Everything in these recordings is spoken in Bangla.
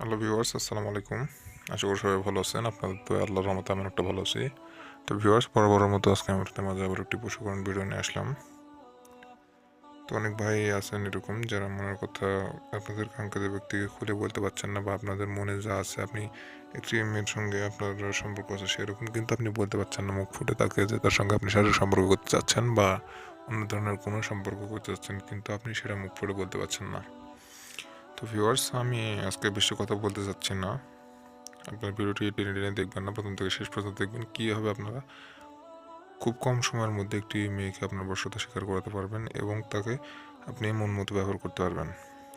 হ্যালো ভিউয়ার্স আসসালামু আলাইকুম। আশা করি সবাই ভালো আছেন। আপনাদের তো আল্লাহর রহমতে আমি একটা ভালো আছি। তো ভিউয়ার্স বরাবরের মতো আজকে আমি আপনাদের মাঝে আবার একটি পশুকরণ ভিডিও নিয়ে আসলাম। তো অনেক ভাই আছেন এরকম, যারা মনের কথা আপনাদের কাঙ্ক্ষিত ব্যক্তিকে খুলে বলতে পারছেন না বা আপনাদের মনে যা আছে আপনি একটি মেয়ের সঙ্গে আপনার সম্পর্ক আছে সেরকম কিন্তু আপনি বলতে পারছেন না, মুখ ফুটে তাকে যে তার সঙ্গে আপনি শারীরিক সম্পর্ক করতে চাচ্ছেন বা অন্য ধরনের কোনো সম্পর্ক করতে চাচ্ছেন কিন্তু আপনি সেটা মুখ ফুটে বলতে পারছেন না। তো ভিউয়ার্স আমি আজকে বেশি কথা বলতে চাচ্ছি না। আপনার ভিডিওটি টেনে টেনে দেখবেন না, প্রথম থেকে শেষ পর্যন্ত দেখবেন কীভাবে আপনারা। খুব কম সময়ের মধ্যে একটি মেয়েকে আপনার বর্ষতা স্বীকার করাতে পারবেন এবং তাকে আপনি মন মতো ব্যবহার করতে পারবেন।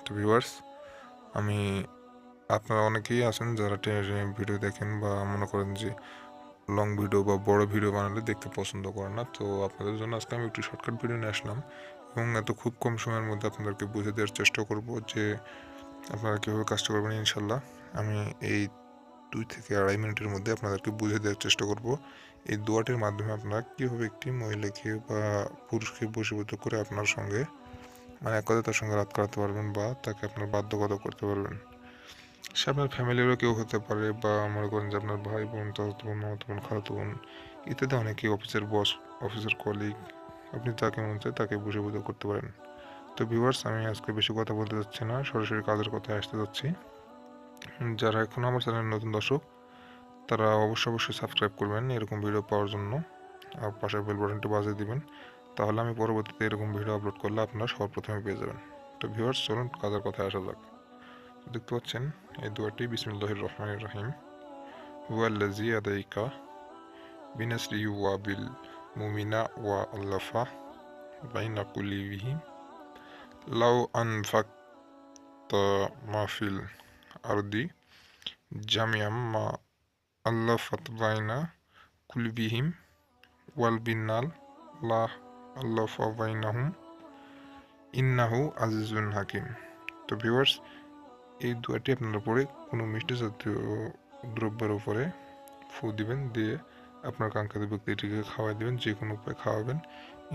তো ভিউয়ার্স আমি, আপনারা অনেকেই আছেন যারা টেনে টেনে ভিডিও দেখেন বা মনে করেন যে লং ভিডিও বা বড় ভিডিও বানালে দেখতে পছন্দ করেন না। তো আপনাদের জন্য আজকে আমি একটু শর্টকাট ভিডিও নিয়ে আসলাম এবং এত খুব কম সময়ের মধ্যে আপনাদেরকে বুঝে দেওয়ার চেষ্টা করব যে আপনারা কীভাবে কাজটা করবেন ইনশাল্লাহ, আমি এই দুই থেকে আড়াই মিনিটের মধ্যে আপনাদেরকে বুঝে দেওয়ার চেষ্টা করব। এই দোয়াটির মাধ্যমে আপনারা কীভাবে একটি মহিলাকে বা পুরুষকে বসীভূত করে আপনার সঙ্গে মানে এক কথা তার সঙ্গে রাত কাটাতে পারবেন বা তাকে আপনার বাধ্যগত করতে পারবেন। সে আপনার ফ্যামিলিরও কেউ হতে পারে বা মনে করেন যে আপনার ভাই বোন, চাচাতো বোন, মামাতো বোন, খালাতো বোন, ইত্যাদি অনেকেই অফিসের বস অফিসের কলিগ আপনি যাকে মন চায় তাকে বসীভূত করতে পারেন। তো ভিউয়ার্স আমি আজকে বেশি কথা বলতে যাচ্ছি না, সরাসরি কাজের কথায় আসতে যাচ্ছি। যারা এখন আমার চ্যানেলের নতুন দর্শক, তারা অবশ্যই অবশ্যই সাবস্ক্রাইব করবেন এরকম ভিডিও পাওয়ার জন্য, আর পাশের বেল বাটনটি বাজিয়ে দিবেন, তাহলে আমি পরবর্তীতে এরকম ভিডিও আপলোড করলে আপনারা সবার প্রথমে পেয়ে যাবেন। তো ভিউয়ার্স চলুন কাজের কথায় আসা যাক। দেখতে পাচ্ছেন, এই দুয়াটি বিসমুল্লাহির রহমানির রহিম। হুয়াল্লাজি আদাইকা বিনাসরি ওয়া বিল মুমিনা ওয়া আল্লাফা বাইনা কুলিবিহিম। আনফাক্তা মা ফিল আরদি জামিয়াম মা আল্লাফাত বাইনা কুলবিহিম ওয়াল বিনাল লা আল্লাফা বাইনাহুম ইন্নাহু আজিজুন হাকিম। তো ভিউয়ার্স, এই দুয়াটি আপনারা পরে কোনো মিষ্টি জাতীয় দ্রব্যের উপরে ফু দিবেন, দিয়ে আপনার কাঙ্ক্ষিত ব্যক্তিটিকে খাওয়াই দিবেন, যে কোনো উপায়ে খাওয়াবেন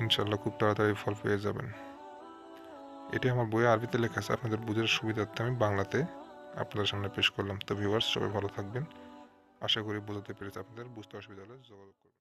ইনশাল্লাহ খুব তাড়াতাড়ি ফল পেয়ে যাবেন। এটি আমার বইয়ে আরবিতে লেখা আছে। আপনাদের বুঝার সুবিধার্থে আমি বাংলাতে আপনাদের সামনে পেশ করলাম। তো ভিউয়ার্স সবাই ভালো থাকবেন। আশা করি বোঝাতে পেরেছি। আপনাদের বুঝতে অসুবিধা হলে যোগাযোগ করবেন।